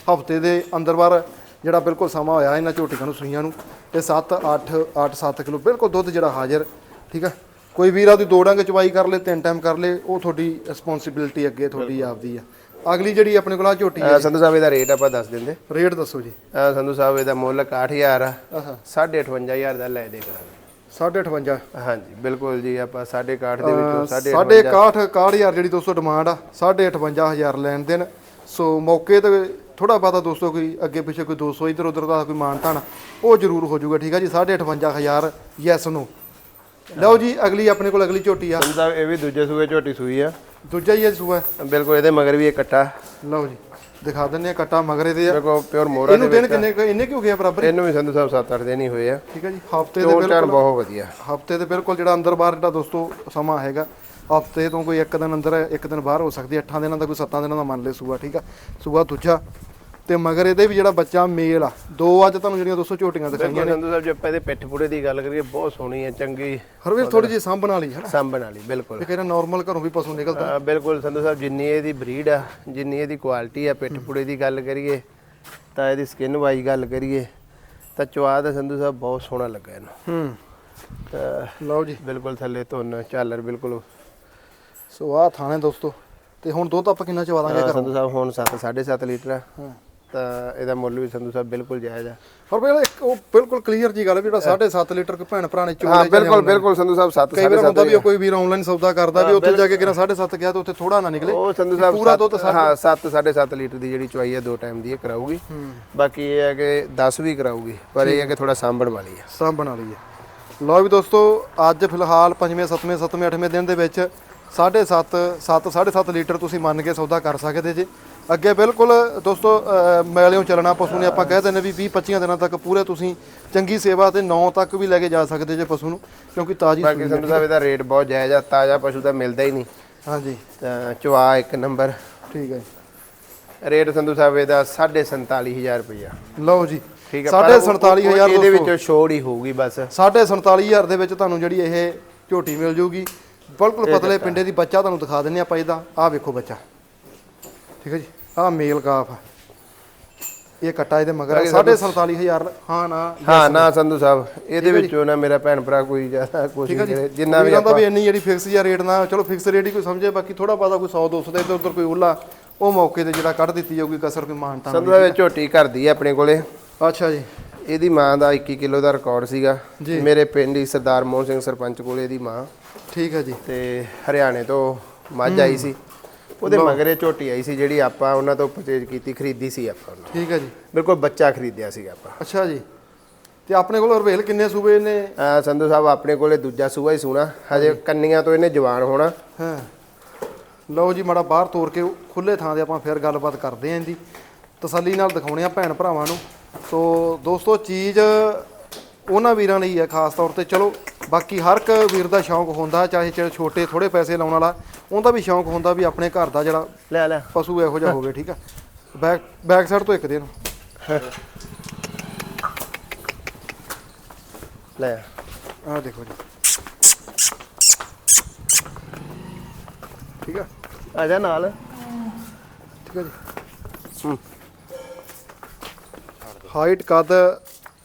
ਹਫ਼ਤੇ ਦੇ ਅੰਦਰ ਬਾਰ ਜਿਹੜਾ ਬਿਲਕੁਲ ਸਮਾਂ ਹੋਇਆ ਇਹਨਾਂ ਝੋਟੀਆਂ ਨੂੰ ਸੂਈਆਂ ਨੂੰ ਤੇ 7 8 8 7 ਕਿਲੋ ਬਿਲਕੁਲ ਦੁੱਧ ਜਿਹੜਾ ਹਾਜ਼ਰ ਠੀਕ ਆ। ਕੋਈ ਵੀਰ ਆਪਦੀ ਦੋ ਡੰਗ ਚਵਾਈ ਕਰ ਲੇ ਤਿੰਨ ਟਾਈਮ ਕਰ ਲੇ ਉਹ ਤੁਹਾਡੀ ਰਿਸਪੌਂਸਿਬਿਲਟੀ ਅੱਗੇ ਤੁਹਾਡੀ ਆਪਦੀ ਆ। ਅਗਲੀ ਜਿਹੜੀ ਆਪਣੇ ਕੋਲ ਆ ਝੋਟੀ ਆ ਸੰਧੂ ਸਾਹਿਬ ਇਹਦਾ ਰੇਟ ਆਪਾਂ ਦੱਸ ਦਿੰਦੇ। ਰੇਟ ਦੱਸੋ ਜੀ। ਆ ਸੰਧੂ ਸਾਹਿਬ ਇਹਦਾ ਮੁੱਲ 68000 ਆ। ਆਹਾ। 58500 ਦਾ ਲੈ ਦੇ ਕਰਾਂਗੇ। 58 ਹਾਂਜੀ ਬਿਲਕੁਲ ਜੀ ਆਪਾਂ 6.5 ਦੇ ਵਿੱਚੋਂ 6.5 ਸਾਢੇ 61 61000 ਜਿਹੜੀ ਦੋਸਤੋ ਡਿਮਾਂਡ ਆ 58500 ਲੈਣ ਦੇਣ। ਸੋ ਮੌਕੇ ਤੇ ਥੋੜਾ ਬਾਤਾ ਦੋਸਤੋ ਕੋਈ ਅੱਗੇ ਪਿੱਛੇ ਕੋਈ 200 ਇਧਰ ਉਧਰ ਦਾ ਕੋਈ ਮਾਨ ਤਾਨ ਉਹ ਜ਼ਰੂਰ ਹੋ ਜਾਊਗਾ ਠੀਕ ਆ ਜੀ? 58500 ਯੈਸ ਨੂੰ ਲਓ ਜੀ ਅਗਲੀ ਆਪਣੇ ਕੋਲ ਅਗਲੀ ਝੋਟੀ ਆ। ਸਾਹਿਬ ਇਹ ਵੀ ਦੂਜੇ ਸੂਏ ਝੋਟੀ ਸੂਈ ਆ। ਦੂਜਾ ਹੀ ਹੈ ਸੂਆ ਬਿਲਕੁਲ ਇਹਦੇ ਮਗਰ ਵੀ ਇਹ ਕੱਟਾ। ਲਓ ਜੀ ਦਿਖਾ ਦਿੰਨੇ ਆ ਕੱਟਾ ਮਗਰੇ ਦੇ ਆ। ਦੇਖੋ ਪਿਓਰ ਮੋਰਾ ਇਹਨੂੰ ਦਿਨ ਕਿੰਨੇ ਕੁ- ਇੰਨੇ ਕਿਉਂ ਗਿਆ ਬਰਾਬਰ? ਇਹਨੂੰ ਵੀ ਸੰਧੂ ਸਾਹਿਬ 7-8 ਦਿਨ ਹੀ ਹੋਏ ਆ। ਠੀਕ ਆ ਜੀ ਹਫ਼ਤੇ ਦੇ ਚਾਣ ਬਹੁਤ ਵਧੀਆ। ਹਫ਼ਤੇ ਦੇ ਬਿਲਕੁਲ ਜਿਹੜਾ ਅੰਦਰ ਬਾਹਰ ਜਿਹੜਾ ਦੋਸਤੋ ਸਮਾਂ ਹੈਗਾ ਹਫ਼ਤੇ ਤੋਂ ਕੋਈ ਇੱਕ ਦਿਨ ਅੰਦਰ ਹੈ, ਇੱਕ ਦਿਨ ਬਾਹਰ ਹੋ ਸਕਦੀ ਹੈ 8 ਦਿਨਾਂ ਦਾ ਕੋਈ 7 ਦਿਨਾਂ ਦਾ ਮੰਨ ਲੈ ਸੂਆ ਠੀਕ ਆ? ਸੂਆ ਦੂਜਾ ਤੇ ਮਗਰ ਇਹਦੇ ਵੀ ਜਿਹੜਾ ਬੱਚਾ ਮੇਲ ਆ ਦੋ ਅੱਜ ਤੁਹਾਨੂੰ ਜਿਹੜੀਆਂ ਦੋਸਤੋ ਝੋਟੀਆਂ ਦਿਖਾਈਆਂ ਬਿਲਕੁਲ ਸੰਧੂ ਸਾਹਿਬ ਜੇ ਆਪਾਂ ਇਹਦੇ ਪਿੱਠ ਪੂੜੇ ਦੀ ਗੱਲ ਕਰੀਏ ਬਹੁਤ ਸੋਹਣੀ ਹੈ ਚੰਗੀ। ਹਰਵੀਰ ਥੋੜੀ ਜਿਹੀ ਸਾਂਭਣ ਵਾਲੀ ਹੈ ਨਾ? ਸਾਂਭਣ ਵਾਲੀ ਬਿਲਕੁਲ। ਇਹ ਕਹਿੰਦਾ ਨਾਰਮਲ ਘਰੋਂ ਵੀ ਪਸ਼ੂ ਨਿਕਲਦਾ। ਬਿਲਕੁਲ ਸੰਧੂ ਸਾਹਿਬ ਜਿੰਨੀ ਇਹਦੀ ਬਰੀਡ ਆ ਜਿੰਨੀ ਇਹਦੀ ਕੁਆਲਿਟੀ ਆ ਪਿੱਠ ਪੂੜੇ ਦੀ ਗੱਲ ਕਰੀਏ ਤਾਂ ਇਹਦੀ ਸਕਿਨ ਵਾਈ ਗੱਲ ਕਰੀਏ ਤਾਂ ਚਵਾ ਦਾ ਸੰਧੂ ਸਾਹਿਬ ਬਹੁਤ ਸੋਹਣਾ ਲੱਗਾ ਇਹਨੂੰ। ਹੂੰ। ਤਾਂ ਲਓ ਜੀ। ਬਿਲਕੁਲ ਥੱਲੇ ਧੁੰਨ ਝਾਲਰ ਬਿਲਕੁਲ। ਸੋ ਆਹ ਥਾਣੇ ਦੋਸਤੋ ਤੇ ਹੁਣ ਦੁੱਧ ਆਪਾਂ ਕਿੰਨਾ ਚਵਾ ਦਾਂਗੇ ਘਰੋਂ? ਸੰਧੂ ਸਾਹਿਬ ਹੁਣ 7 7.5 ਲੀਟਰ ਆ। ਹਾਂ। ਤਾਂ ਇਹਦਾ ਮੁੱਲ ਵੀ ਸੰਧੂ ਸਾਹਿਬ ਬਿਲਕੁਲ ਜਾਇਜ਼ ਆ। ਪਰ ਪਹਿਲਾਂ ਇੱਕ ਉਹ ਬਿਲਕੁਲ ਕਲੀਅਰ ਜੀ ਗੱਲ ਵੀ ਜਿਹੜਾ 7.5 ਲੀਟਰ ਕੋ ਭੈਣ ਭਰਾ ਨੇ ਹਾਂ ਚੋਲੇ ਬਿਲਕੁਲ ਬਿਲਕੁਲ ਸੰਧੂ ਸਾਹਿਬ 7 ਕਈ ਵਾਰ ਹੁੰਦਾ ਵੀ ਕੋਈ ਵੀਰ ਆਨਲਾਈਨ ਸੌਦਾ ਕਰਦਾ ਵੀ ਉੱਥੇ ਜਾ ਕੇ ਕਿਹਨਾਂ 7.5 ਗਿਆ ਤਾਂ ਉੱਥੇ ਥੋੜਾ ਨਾ ਨਿਕਲੇ। ਉਹ ਸੰਧੂ ਸਾਹਿਬ ਪੂਰਾ ਦੁੱਧ ਹਾਂ 7 7.5 ਲੀਟਰ ਦੀ ਜਿਹੜੀ ਚੁਆਈ ਹੈ ਦੋ ਟਾਈਮ ਦੀ ਇਹ ਕਰਾਊਗੀ। ਬਾਕੀ ਇਹ ਹੈ ਕਿ 10 ਵੀ ਕਰਾਊਗੀ ਪਰ ਇਹ ਹੈ ਕਿ ਥੋੜਾ ਸਾਂਭਣ ਵਾਲੀ ਹੈ। ਸਾਂਭਣ ਵਾਲੀ ਹੈ। ਲਓ ਵੀ ਦੋਸਤੋ ਅੱਜ ਫਿਲਹਾਲ ਪੰਜਵੇਂ ਸੱਤਵੇਂ ਸੱਤਵੇਂ ਅੱਠਵੇਂ ਦਿਨ ਦੇ ਵਿੱਚ 7.5 7 7.5 ਲੀਟਰ ਤੁਸੀਂ ਮੰਨ ਕੇ ਸੌਦਾ ਕਰ ਸਕਦੇ ਜੇ। ਅੱਗੇ ਬਿਲਕੁਲ ਦੋਸਤੋ ਮੈਲਿਓਂ ਚੱਲਣਾ ਪਸ਼ੂ ਨੇ ਆਪਾਂ ਕਹਿ ਦਿੰਦੇ ਵੀ 20 25 ਦਿਨਾਂ ਤੱਕ ਪੂਰੇ ਤੁਸੀਂ ਚੰਗੀ ਸੇਵਾ ਤੇ 9 ਤੱਕ ਵੀ ਲੈ ਕੇ ਜਾ ਸਕਦੇ ਜੇ ਪਸ਼ੂ ਨੂੰ ਕਿਉਂਕਿ ਤਾਜੀ ਬਾਕੀ ਸੰਧੂ ਸਾਹਿਬ ਇਹਦਾ ਰੇਟ ਬਹੁਤ ਜਾਇਜ਼ ਆ ਤਾਜ਼ਾ ਪਸ਼ੂ ਤਾਂ ਮਿਲਦਾ ਹੀ ਨਹੀਂ। ਹਾਂਜੀ। ਤਾਂ ਚਵਾ ਇੱਕ ਨੰਬਰ। ਠੀਕ ਹੈ ਰੇਟ ਸੰਧੂ ਸਾਹਿਬ ਇਹਦਾ 47500 ਰੁਪਇਆ ਲਓ ਜੀ ਠੀਕ ਹੈ ਸਾਢੇ 47000 ਇਹਦੇ ਵਿੱਚੋਂ ਛੋੜ ਹੀ ਹੋਊਗੀ ਬਸ। ਸਾਢੇ 47000 ਦੇ ਵਿੱਚ ਤੁਹਾਨੂੰ ਜਿਹੜੀ ਇਹ ਝੋਟੀ ਮਿਲ ਜੂਗੀ। ਬਿਲਕੁਲ ਪਤਲੇ ਪਿੰਡੇ ਦੀ ਬੱਚਾ ਤੁਹਾਨੂੰ ਦਿਖਾ ਦਿੰਨੇ ਆਪਾਂ ਇਹਦਾ। ਆਹ ਵੇਖੋ ਬੱਚਾ। ਠੀਕ ਹੈ ਜੀ। ਆਹ ਮੇਲ ਕਾਫ ਆ। ਇਹ ਕੱਟਾ ਇਹਦੇ ਮਗਰ ਆ, ਸਾਢੇ 47000 ਹਾਂ ਨਾ ਹਾਂ ਨਾ ਸੰਧੂ ਸਾਹਿਬ ਇਹਦੇ ਵਿੱਚੋਂ ਨਾ ਮੇਰਾ ਭੈਣ ਭਰਾ ਕੋਈ ਜ਼ਿਆਦਾ ਕੋਸ਼ਿਸ਼ ਕਰੇ ਜਿੰਨਾ ਵੀ ਆਪਾਂ ਵੀ ਇੰਨੀ ਜਿਹੜੀ ਫਿਕਸ ਜਾਂ ਰੇਟ ਨਾ ਚਲੋ ਫਿਕਸ ਰੇਟ ਹੀ ਕੋਈ ਸਮਝੇ ਬਾਕੀ ਥੋੜਾ ਬਾਦਾ ਕੋਈ 100 200 ਦਾ ਇੱਧਰ ਉੱਧਰ ਕੋਈ ਉੱਲਾ ਉਹ ਮੌਕੇ ਤੇ ਜਿਹੜਾ ਕੱਢ ਦਿੱਤੀ ਜਾਊਗੀ ਕਸਰ ਕੋਈ ਮਾਨਤਾ ਸੰਧੂ ਸਾਹਿਬ ਝੋਟੀ ਘਰ ਦੀ ਹੈ ਆਪਣੇ ਕੋਲੇ। ਅੱਛਾ ਜੀ। ਇਹਦੀ ਮਾਂ ਦਾ 21 ਕਿਲੋ ਦਾ ਰਿਕਾਰਡ ਸੀਗਾ। ਮੇਰੇ ਪਿੰਡ ਹੀ ਸਰਦਾਰ ਮੋਹਨ ਸਿੰਘ ਸਰਪੰਚ ਕੋਲੇ ਇਹਦੀ ਮਾਂ। ਠੀਕ ਹੈ ਜੀ। ਤੇ ਹਰਿਆਣੇ ਤੋਂ ਮੱਝ ਆਈ ਸੀ। ਉਹਦੇ ਮਗਰੇ ਝੋਟੀ ਆਈ ਸੀ ਜਿਹੜੀ ਆਪਾਂ ਉਹਨਾਂ ਤੋਂ ਪਰਚੇਜ ਕੀਤੀ ਖਰੀਦੀ ਸੀ ਆਪਾਂ ਉਹਨਾਂ ਠੀਕ ਹੈ ਜੀ। ਬਿਲਕੁਲ ਬੱਚਾ ਖਰੀਦਿਆ ਸੀਗਾ ਆਪਾਂ। ਅੱਛਾ ਜੀ। ਤੇ ਆਪਣੇ ਕੋਲ ਰਵੇਲ ਕਿੰਨੇ ਸੂਬੇ ਨੇ? ਸੰਧੂ ਸਾਹਿਬ ਆਪਣੇ ਕੋਲੇ ਦੂਜਾ ਸੂਆ ਹੀ ਸੂਣਾ। ਹਜੇ ਕੰਨੀਆਂ ਤੋਂ ਇਹਨੇ ਜਵਾਨ ਹੋਣਾ। ਹਾਂ। ਲਓ ਜੀ ਮਾੜਾ ਬਾਹਰ ਤੋਰ ਕੇ ਖੁੱਲੇ ਥਾਂ ਤੇ ਆਪਾਂ ਫਿਰ ਗੱਲਬਾਤ ਕਰਦੇ ਆਂ ਇਹਦੀ। ਤਸੱਲੀ ਨਾਲ ਦਿਖਾਉਣੇ ਆ ਭੈਣ ਭਰਾਵਾਂ ਨੂੰ। ਸੋ ਦੋਸਤੋ ਚੀਜ਼ ਉਹਨਾਂ ਵੀਰਾਂ ਲਈ ਹੈ ਖਾਸ ਤੌਰ ਤੇ। ਚਲੋ ਬਾਕੀ ਹਰ ਇੱਕ ਵੀਰ ਦਾ ਸ਼ੌਂਕ ਹੁੰਦਾ ਚਾਹੇ ਚਾਹੇ ਛੋਟੇ ਥੋੜੇ ਪੈਸੇ ਲਾਉਣ ਵਾਲਾ ਉਹਦਾ ਵੀ ਸ਼ੌਂਕ ਹੁੰਦਾ ਵੀ ਆਪਣੇ ਘਰ ਦਾ ਜਿਹੜਾ ਲੈ ਲੈ। ਪਸ਼ੂ ਇਹੋ ਜਿਹਾ ਹੋਵੇ ਠੀਕ ਆ? ਬੈਕ ਬੈਕ ਸਾਈਡ ਤੋਂ ਇੱਕ ਦਿਨ ਲੈ। ਆਹ ਦੇਖੋ ਜੀ। ਠੀਕ ਆ? ਆ ਜਾ ਨਾਲ। ਠੀਕ ਹੈ ਜੀ। ਹਾਈਟ ਕੱਦ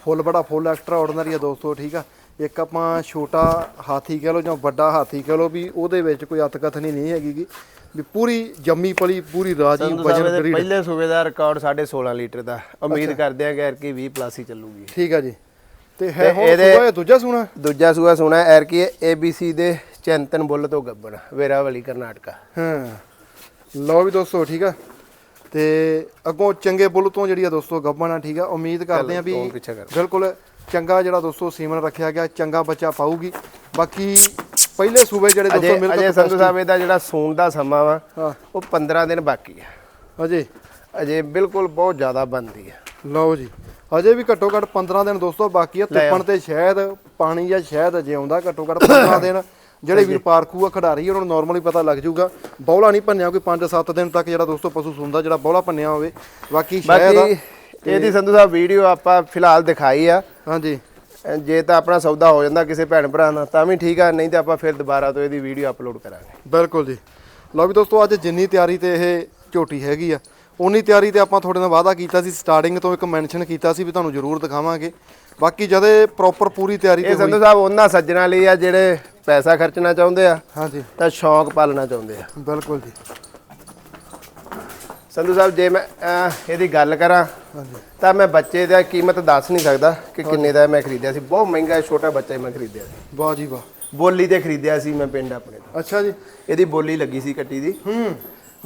ਫੁੱਲ ਬੜਾ ਫੁੱਲ ਐਕਸਟਰਾ ਆਰਡੀਨਰੀ ਆ ਦੋਸਤੋ ਠੀਕ ਆ? ਇੱਕ ਆਪਾਂ ਛੋਟਾ ਹਾਥੀ ਕਹ ਲਓ ਜਾਂ ਵੱਡਾ ਹਾਥੀ ਕਹ ਲਓ ਵੀ ਉਹਦੇ ਵਿੱਚ ਕੋਈ ਅਤਕਥਨੀ ਨਹੀਂ ਹੈਗੀ ਗੀ। ਵੀ ਪੂਰੀ ਜੰਮੀ ਪਲੀ ਪੂਰੀ ਰਾਜੀ ਸੰਧੂ ਸਾਹਿਬ ਵਜਨ ਦੇ ਬਰੀਡ ਪਹਿਲੇ ਸੂਬੇ ਦਾ ਰਿਕਾਰਡ 16 ਲੀਟਰ ਦਾ। ਉਮੀਦ ਕਰਦੇ ਆ ਕਿ ਕਿ 20 ਪਲੱਸ ਹੀ ਚੱਲੂਗੀ। ਠੀਕ ਆ ਜੀ। ਤੇ ਹੈ ਤੇ ਹੁਣ ਇਹਦੇ- ਸੂਆ ਇਹ ਦੂਜਾ ਸੂਣਾ? ਦੂਜਾ ਸੂਆ ਸੁਣਾ ਐਰ ਕੀ ABC ਦੇ ਚੰਤਨ ਬੁੱਲ ਤੋਂ ਗੱਬਣ ਵੇਰਾਵਲੀ ਕਰਨਾਟਕਾ। ਹਾਂ। ਲਓ ਵੀ ਦੋਸਤੋ ਠੀਕ ਆ। ਤੇ ਅੱਗੋਂ ਚੰਗੇ ਬੁੱਲ ਤੋਂ ਜਿਹੜੀ ਆ ਦੋਸਤੋ ਗੱਬਣ ਠੀਕ ਆ। ਉਮੀਦ ਕਰਦੇ ਆ ਵੀ ਪਿੱਛੇ ਕਰ। ਬਿਲਕੁਲ ਚੰਗਾ ਜਿਹੜਾ ਦੋਸਤੋ ਸੀਮਨ ਰੱਖਿਆ ਗਿਆ ਚੰਗਾ ਬੱਚਾ ਪਾਊਗੀ। ਬਾਕੀ ਪਹਿਲੇ ਸੂਬੇ ਜਿਹੜੇ ਦੋਸਤੋ ਮਿਲਕ ਅਜੇ ਸੰਧੂ ਸਾਹਿਬ ਇਹਦਾ ਜਿਹੜਾ ਸੂਣ ਦਾ ਸਮਾਂ ਵਾ ਹਾਂ। ਉਹ 15 ਦਿਨ ਬਾਕੀ ਹੈ ਅਜੇ ਅਜੇ ਬਿਲਕੁਲ ਬਹੁਤ ਜ਼ਿਆਦਾ ਬਣਦੀ ਹੈ ਲਓ ਜੀ ਅਜੇ ਵੀ ਘੱਟੋ ਘੱਟ 15 ਦਿਨ ਦੋਸਤੋ ਬਾਕੀ ਆ। ਤਿੱਪਣ ਤੇ ਸ਼ਾਇਦ ਪਾਣੀ ਜਾਂ ਸ਼ਾਇਦ ਅਜੇ ਆਉਂਦਾ ਘੱਟੋ ਘੱਟ 15 ਦਿਨ। ਜਿਹੜੇ ਵੀਰ ਪਾਰਖੂ ਆ ਖਿਡਾਰੀ ਉਹਨਾਂ ਨੂੰ ਨਾਰਮਲੀ ਪਤਾ ਲੱਗ ਜਾਊਗਾ। ਬੌਲਾ ਨਹੀਂ ਭੰਨਿਆ ਕੋਈ 5-7 ਦਿਨ ਤੱਕ ਜਿਹੜਾ ਦੋਸਤੋ ਪਸ਼ੂ ਸੁੰਦਾ ਜਿਹੜਾ ਬੌਲਾ ਭੰਨਿਆ ਹੋਵੇ। ਬਾਕੀ ਸ਼ਾਇਦ ਇਹਦੀ ਸੰਧੂ ਸਾਹਿਬ ਵੀਡੀਓ ਆਪਾਂ ਫਿਲਹਾਲ ਦਿਖਾਈ ਆ। ਹਾਂਜੀ। ਜੇ ਤਾਂ ਆਪਣਾ ਸੌਦਾ ਹੋ ਜਾਂਦਾ ਕਿਸੇ ਭੈਣ ਭਰਾ ਨਾਲ ਤਾਂ ਵੀ ਠੀਕ ਆ ਨਹੀਂ ਤਾਂ ਆਪਾਂ ਫਿਰ ਦੁਬਾਰਾ ਤੋਂ ਇਹਦੀ ਵੀਡੀਓ ਅਪਲੋਡ ਕਰਾਂਗੇ। ਬਿਲਕੁਲ ਜੀ। ਲਓ ਵੀ ਦੋਸਤੋ ਅੱਜ ਜਿੰਨੀ ਤਿਆਰੀ ਤੇ ਇਹ ਝੋਟੀ ਹੈਗੀ ਆ ਉਨੀ ਤਿਆਰੀ ਤੇ ਆਪਾਂ ਤੁਹਾਡੇ ਨਾਲ ਵਾਅਦਾ ਕੀਤਾ ਸੀ ਸਟਾਰਟਿੰਗ ਤੋਂ ਇੱਕ ਮੈਂਸ਼ਨ ਕੀਤਾ ਸੀ ਵੀ ਤੁਹਾਨੂੰ ਜ਼ਰੂਰ ਦਿਖਾਵਾਂਗੇ। ਬਾਕੀ ਜਦ ਇਹ ਪ੍ਰੋਪਰ ਪੂਰੀ ਤਿਆਰੀ ਤੇ ਇਹ ਸੰਧੂ ਸਾਹਿਬ ਉਹਨਾਂ ਸੱਜਣਾ ਲਈ ਆ ਜਿਹੜੇ ਪੈਸਾ ਖਰਚਣਾ ਚਾਹੁੰਦੇ ਆ ਹਾਂਜੀ। ਤਾਂ ਸ਼ੌਂਕ ਪਾਲਣਾ ਚਾਹੁੰਦੇ ਆ। ਬਿਲਕੁਲ ਜੀ। ਸੰਧੂ ਸਾਹਿਬ ਜੇ ਮੈਂ ਅਹ, ਇਹਦੀ ਗੱਲ ਕਰਾਂ ਤਾਂ ਮੈਂ ਬੱਚੇ ਦਾ ਕੀਮਤ ਦੱਸ ਨਹੀਂ ਸਕਦਾ ਕਿ ਕਿੰਨੇ ਦਾ ਮੈਂ ਖਰੀਦਿਆ ਸੀ। ਬਹੁਤ ਮਹਿੰਗਾ ਛੋਟਾ ਬੱਚਾ ਹੀ ਮੈਂ ਖਰੀਦਿਆ ਸੀ। ਵਾਹ ਜੀ ਵਾਹ। ਬੋਲੀ ਤੇ ਖਰੀਦਿਆ ਸੀ ਮੈਂ ਪਿੰਡ ਆਪਣੇ ਤੋਂ। ਅੱਛਾ ਜੀ। ਇਹਦੀ ਬੋਲੀ ਲੱਗੀ ਸੀ ਕੱਟੀ ਦੀ। ਹੂੰ।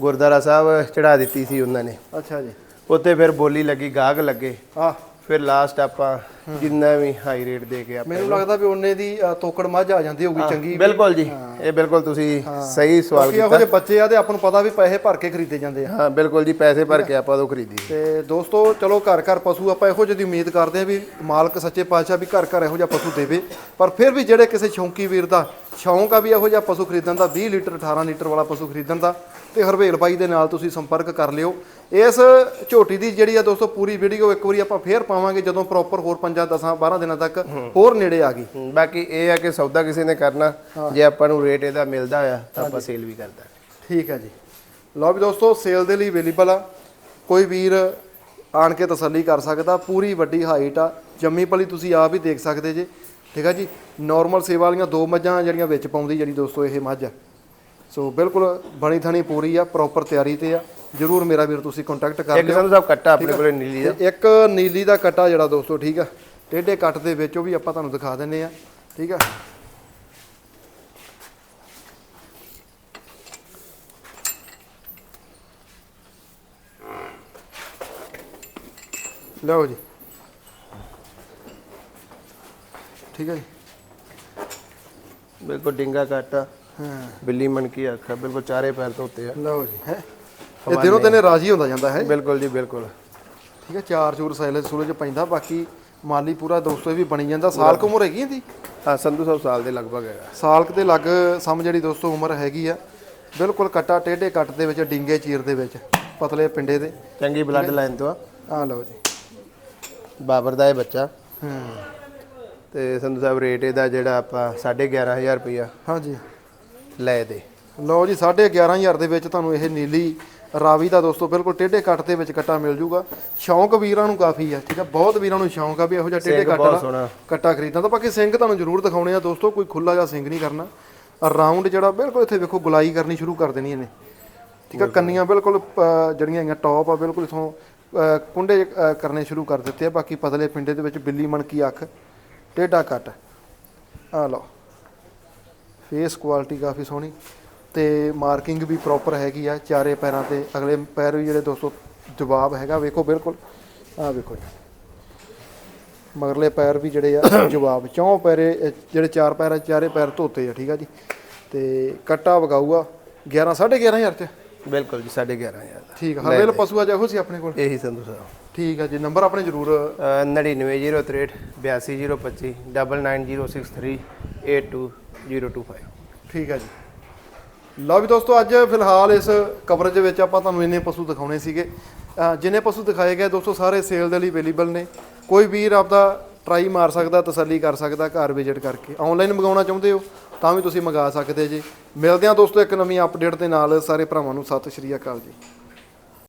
ਗੁਰਦੁਆਰਾ ਸਾਹਿਬ ਚੜਾ ਦਿੱਤੀ ਸੀ ਉਹਨਾਂ ਨੇ। ਅੱਛਾ ਜੀ। ਉੱਤੇ ਫਿਰ ਬੋਲੀ ਲੱਗੀ ਗਾਹਕ ਲੱਗੇ। ਆ ਫਿਰ ਲਾਸਟ ਆਪਾਂ ਜਿੰਨਾ ਵੀ ਹਾਈ ਰੇਟ ਦੇ ਕੇ ਆਪਾਂ ਮੈਨੂੰ ਲੱਗਦਾ ਵੀ ਉਹਨੇ ਦੀ ਤੋਕੜ ਮੱਝ ਆ ਜਾਂਦੀ ਹੋਊਗੀ ਚੰਗੀ ਬਿਲਕੁਲ ਜੀ। ਇਹ ਬਿਲਕੁਲ ਤੁਸੀਂ ਸਹੀ ਸਵਾਲ ਕਿਉਂਕਿ ਕੀਤਾ। ਜਿਹੇ ਬੱਚੇ ਆ ਤੇ ਆਪਾਂ ਨੂੰ ਪਤਾ ਵੀ ਪੈਸੇ ਭਰ ਕੇ ਖਰੀਦੇ ਜਾਂਦੇ ਆ। ਹਾਂ ਬਿਲਕੁਲ ਜੀ ਪੈਸੇ ਭਰ ਕੇ ਆਪਾਂ ਤੋਂ ਖਰੀਦੀ ਤੇ ਦੋਸਤੋ ਚਲੋ ਘਰ ਘਰ ਪਸ਼ੂ ਆਪਾਂ ਇਹੋ ਜਿਹੀ ਉਮੀਦ ਕਰਦੇ ਆ ਵੀ ਮਾਲਕ ਸੱਚੇ ਪਾਤਸ਼ਾਹ ਵੀ ਘਰ ਘਰ ਇਹੋ ਜਿਹਾ ਪਸ਼ੂ ਦੇਵੇ। ਪਰ ਫਿਰ ਵੀ ਜਿਹੜੇ ਕਿਸੇ ਸ਼ੌਂਕੀ ਵੀਰ ਦਾ ਸ਼ੌਂਕ ਆ ਵੀ ਇਹੋ ਜਿਹਾ ਪਸ਼ੂ ਖਰੀਦਣ ਦਾ 20 ਲੀਟਰ 18 ਲੀਟਰ ਵਾਲਾ ਪਸ਼ੂ ਖਰੀਦਣ ਦਾ ਤੇ ਹਰਵੇਲ ਬਾਈ ਦੇ ਨਾਲ ਤੁਸੀਂ ਸੰਪਰਕ ਕਰ ਲਿਓ। ਇਸ ਝੋਟੀ ਦੀ ਜਿਹੜੀ ਆ ਦੋਸਤੋ ਪੂਰੀ ਵੀਡੀਓ ਇੱਕ ਵਾਰੀ ਆਪਾਂ ਫੇਰ ਪਾਵਾਂਗੇ ਜਦੋਂ ਪ੍ਰੋਪਰ ਹੋਰ 5 10 12 ਦਿਨਾਂ ਤੱਕ ਹੋਰ ਨੇੜੇ ਆ ਗਈ। ਹੂੰ, ਬਾਕੀ ਇਹ ਆ ਕਿ ਸੌਦਾ ਕਿਸੇ ਨੇ ਕਰਨਾ ਜੇ ਆਪਾਂ ਨੂੰ ਰੇਟ ਇਹਦਾ ਮਿਲਦਾ ਆ ਤਾਂ ਆਪਾਂ ਸੇਲ ਵੀ ਕਰ ਦਾਂਗੇ। ਠੀਕ ਹੈ ਜੀ। ਲਓ ਵੀ ਦੋਸਤੋ ਸੇਲ ਦੇ ਲਈ ਅਵੇਲੇਬਲ ਆ। ਕੋਈ ਵੀਰ ਆਣ ਕੇ ਤਸੱਲੀ ਕਰ ਸਕਦਾ ਪੂਰੀ ਵੱਡੀ ਹਾਈਟ ਆ। ਜੰਮੀ ਪਲੀ ਤੁਸੀਂ ਆਪ ਹੀ ਦੇਖ ਸਕਦੇ ਜੇ। ਠੀਕ ਆ ਜੀ ਨਾਰਮਲ ਸੇਵਾ ਵਾਲੀਆਂ ਦੋ ਮੱਝਾਂ ਜਿਹੜੀਆਂ ਵਿੱਚ ਪਾਉਂਦੀ ਜਿਹੜੀ ਦੋਸਤੋ ਇਹ ਮੱਝ ਆ। ਸੋ ਬਿਲਕੁਲ ਬਣੀ ਥਣੀ ਪੂਰੀ ਆ ਪ੍ਰੋਪਰ ਤਿਆਰੀ ਤੇ ਆ। ਜਰੂਰ ਮੇਰਾ ਵੀਰ ਤੁਸੀਂ ਕੰਟੈਕਟ ਕਰ ਇੱਕ ਲਿਓ। ਸੰਧੂ ਸਾਹਿਬ ਕੱਟਾ ਆਪਣੇ ਕੋਲੇ ਨੀਲੀ ਦਾ। ਇੱਕ ਨੀਲੀ ਦਾ ਕੱਟਾ ਜਿਹੜਾ ਦੋਸਤੋ ਠੀਕ ਆ। ਟੇਢੇ ਕੱਟ ਦੇ ਵਿੱਚ ਉਹ ਵੀ ਆਪਾਂ ਤੁਹਾਨੂੰ ਦਿਖਾ ਦਿੰਨੇ ਆ ਠੀਕ ਆ? ਲਓ ਜੀ। ਠੀਕ ਹੈ ਜੀ। ਬਿਲਕੁਲ ਡਿੰਗਾ ਕੱਟਾ ਹਾਂ। ਬਿੱਲੀ ਮਣਕੀ ਅੱਖ ਆ, ਬਿਲਕੁਲ ਚਾਰੇ ਪੈਰ ਤੋਂ ਉੱਤੇ ਆ। ਲਓ ਜੀ ਹੈ? ਇਹ ਦਿਨੋਂ ਦਿਨੇ ਰਾਜੀ ਹੁੰਦਾ ਜਾਂਦਾ ਹੈ? ਬਿਲਕੁਲ ਜੀ ਬਿਲਕੁਲ। ਠੀਕ ਹੈ ਚਾਰ ਚੂਰ ਸਾਈਲੇ ਸੂਲੇ ਚ ਪੈਂਦਾ ਬਾਕੀ ਮਾਲੀ ਪੂਰਾ ਦੋਸਤੋ ਇਹ ਵੀ ਬਣੀ ਜਾਂਦਾ ਸਾਲ ਕੁ ਉਮਰ ਹੈਗੀ ਇਹਦੀ? ਹਾਂ ਸੰਧੂ ਸਾਹਿਬ ਸਾਲ ਦੇ ਲਗਭਗ ਹੈਗਾ। ਸਾਲ ਕੁ ਦੇ ਲੱਗ ਸਮ ਜਿਹੜੀ ਦੋਸਤੋ ਉਮਰ ਹੈਗੀ ਆ ਬਿਲਕੁਲ ਕੱਟਾ ਟੇਢੇ ਕੱਟ ਦੇ ਵਿੱਚ ਡਿੰਗੇ ਚੀਰ ਦੇ ਵਿੱਚ ਪਤਲੇ ਪਿੰਡੇ ਦੇ। ਚੰਗੀ ਬਲੱਡ ਲਾਈਨ ਤੋਂ ਆ। ਆ ਲਓ ਜੀ। ਬਾਬਰ ਦਾ ਇਹ ਬੱਚਾ। ਹੂੰ। ਤੇ ਸੰਧੂ ਸਾਹਿਬ ਰੇਟ ਇਹਦਾ ਜਿਹੜਾ ਆਪਾਂ 11500 ਰੁਪਇਆ ਹਾਂਜੀ ਲੈ ਦੇ। ਲਓ ਜੀ 11500 ਦੇ ਵਿੱਚ ਤੁਹਾਨੂੰ ਇਹ ਨੀਲੀ ਰਾਵੀ ਦਾ ਦੋਸਤੋ ਬਿਲਕੁਲ ਟੇਢੇ ਕੱਟ ਦੇ ਵਿੱਚ ਕੱਟਾ ਮਿਲ ਜੂਗਾ। ਸ਼ੌਂਕ ਵੀਰਾਂ ਨੂੰ ਕਾਫੀ ਆ ਠੀਕ ਆ ਬਹੁਤ ਵੀਰਾਂ ਨੂੰ ਸ਼ੌਂਕ ਆ ਵੀ ਇਹੋ ਜਿਹਾ ਟੇਢੇ ਕੱਟ ਦਾ ਕੱਟਾ ਖਰੀਦਣਾ। ਤਾਂ ਬਾਕੀ ਸਿੰਘ ਤੁਹਾਨੂੰ ਜ਼ਰੂਰ ਦਿਖਾਉਣੇ ਆ ਦੋਸਤੋ ਕੋਈ ਖੁੱਲਾ ਜਿਹਾ ਸਿੰਘ ਨਹੀਂ ਕਰਨਾ। ਰਾਉਂਡ ਜਿਹੜਾ ਬਿਲਕੁਲ ਇੱਥੇ ਵੇਖੋ ਗੁਲਾਈ ਕਰਨੀ ਸ਼ੁਰੂ ਕਰ ਦੇਣੀ ਇਹਨੇ। ਠੀਕ ਆ ਕੰਨੀਆਂ ਬਿਲਕੁਲ ਜਿਹੜੀਆਂ ਹੈਗੀਆਂ ਟੌਪ ਆ ਬਿਲਕੁਲ ਇਥੋਂ ਕੁੰਡੇ ਕਰਨੇ ਸ਼ੁਰੂ ਕਰ ਦਿੱਤੇ ਆ। ਬਾਕੀ ਪਤਲੇ ਪਿੰਡੇ ਦੇ ਵਿੱਚ ਬਿੱਲੀ ਮਣਕੀ ਅੱਖ ਟੇਢਾ ਕੱਟ। ਆ ਲਓ। ਫੇਸ ਕੁਆਲਿਟੀ ਕਾਫੀ ਸੋਹਣੀ। ਤੇ ਮਾਰਕਿੰਗ ਵੀ ਪ੍ਰੋਪਰ ਹੈਗੀ ਆ ਚਾਰੇ ਪੈਰਾਂ ਤੇ। ਅਗਲੇ ਪੈਰ ਵੀ ਜਿਹੜੇ ਦੋਸਤੋ ਜਵਾਬ ਹੈਗਾ ਵੇਖੋ ਬਿਲਕੁਲ। ਆ ਵੇਖੋ ਜੀ। ਮਗਰਲੇ ਪੈਰ ਵੀ ਜਿਹੜੇ ਆ ਜਵਾਬ। ਚੌਂ ਪੈਰੇ ਜਿਹੜੇ ਚਾਰ ਪੈਰ ਆ ਚਾਰੇ ਪੈਰ ਧੋਤੇ ਆ ਠੀਕ ਆ ਜੀ। ਤੇ ਕੱਟਾ ਵਗਾਊਗਾ। 11 11500 ਚ ਬਿਲਕੁਲ ਜੀ 11500 ਦਾ। ਠੀਕ ਆ। ਹਰਵੇਲ ਪਸ਼ੂ ਆ ਜਾਹੋ ਸੀ ਆਪਣੇ ਕੋਲ। ਇਹੀ ਸੰਧੂ ਸਾਹਿਬ। ਠੀਕ ਆ ਜੀ। ਨੰਬਰ ਆਪਣੇ ਜ਼ਰੂਰ। 99063 82025 99063 82025 ਠੀਕ ਹੈ ਜੀ। ਲਓ ਵੀ ਦੋਸਤੋ, ਅੱਜ ਫਿਲਹਾਲ ਇਸ ਕਵਰੇਜ ਦੇ ਵਿੱਚ ਆਪਾਂ ਤੁਹਾਨੂੰ ਇੰਨੇ ਪਸ਼ੂ ਦਿਖਾਉਣੇ ਸੀਗੇ। ਜਿੰਨੇ ਪਸ਼ੂ ਦਿਖਾਏ ਗਏ, ਦੋਸਤੋ, ਸਾਰੇ ਸੇਲ ਦੇ ਲਈ ਅਵੇਲੇਬਲ ਨੇ। ਕੋਈ ਵੀਰ ਆਪਦਾ ਟਰਾਈ ਮਾਰ ਸਕਦਾ, ਤਸੱਲੀ ਕਰ ਸਕਦਾ, ਘਰ ਵਿਜ਼ਿਟ ਕਰਕੇ। ਆਨਲਾਈਨ ਮੰਗਾਉਣਾ ਚਾਹੁੰਦੇ ਹੋ, ਤਾਂ ਵੀ ਤੁਸੀਂ ਮੰਗਾ ਸਕਦੇ ਜੀ। ਮਿਲਦੇ ਹਾਂ ਦੋਸਤੋ ਇੱਕ ਨਵੀਂ ਅਪਡੇਟ ਦੇ ਨਾਲ। ਸਾਰੇ ਭਰਾਵਾਂ ਨੂੰ ਸਤਿ ਸ਼੍ਰੀ ਅਕਾਲ ਜੀ।